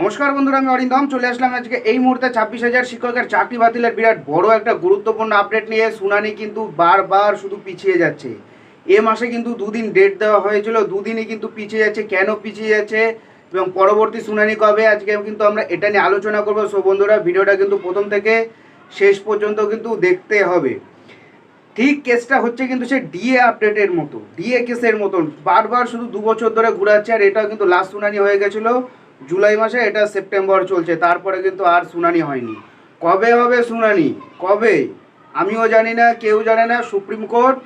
নমস্কার বন্ধুরা, আমি অরিন্দম। চলে আসলাম আজকে এই মুহূর্তে ছাব্বিশ হাজার শিক্ষকের চাকরি বাতিলের বিরাট বড় একটা গুরুত্বপূর্ণ আপডেট নিয়ে। শুনানি কিন্তু বারবার শুধু পিছিয়ে যাচ্ছে। এ মাসে কিন্তু দুদিন ডেট দেওয়া হয়েছিল, দুদিনই কিন্তু পিছিয়ে যাচ্ছে। কেন পিছিয়ে যাচ্ছে এবং পরবর্তী শুনানি কবে, আজকে কিন্তু আমরা এটা নিয়ে আলোচনা করব। সো বন্ধুরা, ভিডিওটা কিন্তু প্রথম থেকে শেষ পর্যন্ত কিন্তু দেখতে হবে। ঠিক কেসটা হচ্ছে কিন্তু সে ডিএ আপডেটের মতো ডিএ কেসের মতন। বারবার শুধু দু বছর ধরে ঘুরাচ্ছে আর এটাও কিন্তু লাস্ট শুনানি হয়ে গেছিল। জুলাই মাসে এটা সেপ্টেম্বর চলছে, তারপরে কিন্তু আর শুনানি হয়নি। কবে হবে শুনানি? কবে? আমিও জানি না, কেউ জানে না, সুপ্রিম কোর্ট,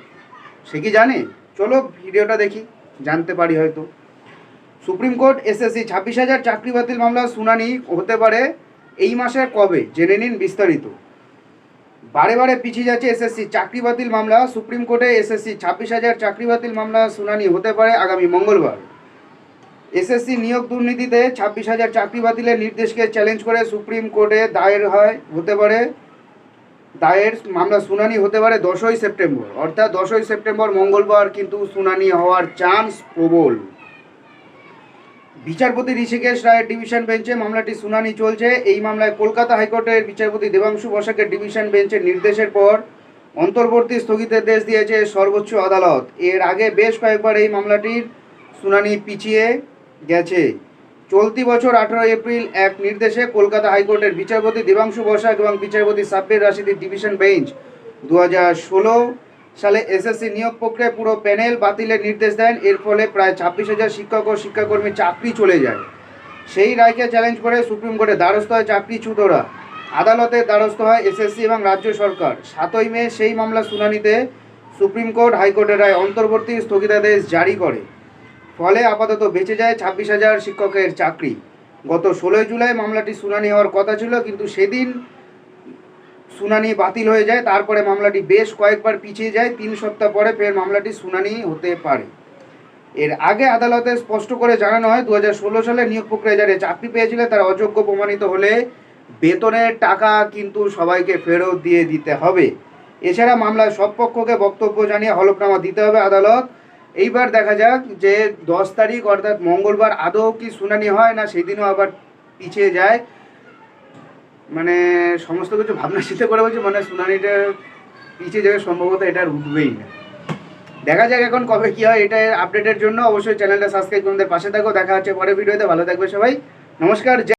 সে কি জানে? চলো ভিডিওটা দেখি, জানতে পারি হয়তো। সুপ্রিম কোর্ট, এসএসসি, ছাব্বিশ হাজার চাকরি বাতিল মামলা, শুনানি হতে পারে এই মাসে কবে? জেনে নিন বিস্তারিত। বারে বারে পিছিয়ে যাচ্ছে এসএসসি, চাকরি বাতিল মামলা, সুপ্রিম কোর্টে এসএসসি, ছাব্বিশ হাজার চাকরি বাতিল মামলা, শুনানি হতে পারে আগামী মঙ্গলবার। এসএসসি নিয়োগ দুর্নীতিতে ছাব্বিশ হাজার চাকরি বাতিলের নির্দেশকে চ্যালেঞ্জ করে সুপ্রিম কোর্টে দায়ের হয়, হতে পারে। দায়ের মামলা শুনানি হতে পারে দশই সেপ্টেম্বর। অর্থাৎ দশই সেপ্টেম্বর মঙ্গলবার কিন্তু শুনানি হওয়ার চান্স প্রবল। বিচারপতি ঋষিকেশ রায়ের ডিভিশন বেঞ্চে মামলাটি শুনানি চলছে। এই মামলায় কলকাতা হাইকোর্টের বিচারপতি দেবাংশু বসাকের ডিভিশন বেঞ্চের নির্দেশের পর অন্তর্বর্তী স্থগিতের দেশ দিয়েছে সর্বোচ্চ আদালত। এর আগে বেশ কয়েকবার এই মামলাটির শুনানি পিছিয়ে গেছে। চলতি বছর আঠারো এপ্রিল এক নির্দেশে কলকাতা হাইকোর্টের বিচারপতি দেবাংশু বসাক এবং বিচারপতি সাব্বির রাশিদির ডিভিশন বেঞ্চ দু সালে এসএসসি নিয়োগ প্রক্রিয়ায় পুরো প্যানেল বাতিলের নির্দেশ দেন। এর ফলে প্রায় ছাব্বিশ হাজার শিক্ষক ও শিক্ষাকর্মী চাকরি চলে যায়। সেই রায়কে চ্যালেঞ্জ করে সুপ্রিম কোর্টে দ্বারস্থ হয় চাকরি ছুটোরা আদালতে দ্বারস্থ হয় এসএসসি এবং রাজ্য সরকার। সাতই মে সেই মামলা শুনানিতে সুপ্রিম কোর্ট হাইকোর্টের রায় অন্তর্বর্তী স্থগিতাদেশ জারি করে। ফলে আপাতত বেঁচে যায় ছাব্বিশ হাজার শিক্ষকের চাকরি। গত ষোলোই জুলাই মামলাটি শুনানি হওয়ার কথা ছিল, কিন্তু সেদিন শুনানি বাতিল হয়ে যায়। তারপরে মামলাটি বেশ কয়েকবার পিছিয়ে যায়। তিন সপ্তাহ পরে ফের মামলাটি শুনানি হতে পারে। এর আগে আদালতে স্পষ্ট করে জানানো হয় দু হাজার ষোলো সালে নিয়োগ প্রক্রিয়া যারা চাকরি পেয়েছিল, তারা অযোগ্য প্রমাণিত হলে বেতনের টাকা কিন্তু সবাইকে ফেরত দিয়ে দিতে হবে। এছাড়া মামলায় সব পক্ষকে বক্তব্য জানিয়ে হলফনামা দিতে হবে আদালত। এইবার দেখা যাক যে দশ তারিখ অর্থাৎ মঙ্গলবার আদৌ কি শুনানি হয় না, সেদিনও আবার পিছিয়ে যায়। মানে সমস্ত কিছু ভাবনা চিন্তা করে বলছে মানে শুনানিটা পিছিয়ে যাবে সম্ভবত এটা উঠবেই না। দেখা যাক এখন কবে কী হয়, এটা আপডেটের জন্য অবশ্যই চ্যানেলটা সাবস্ক্রাইব করে পাশে থাকো। দেখা হচ্ছে পরে ভিডিওতে ভালো থাকবে সবাই। নমস্কার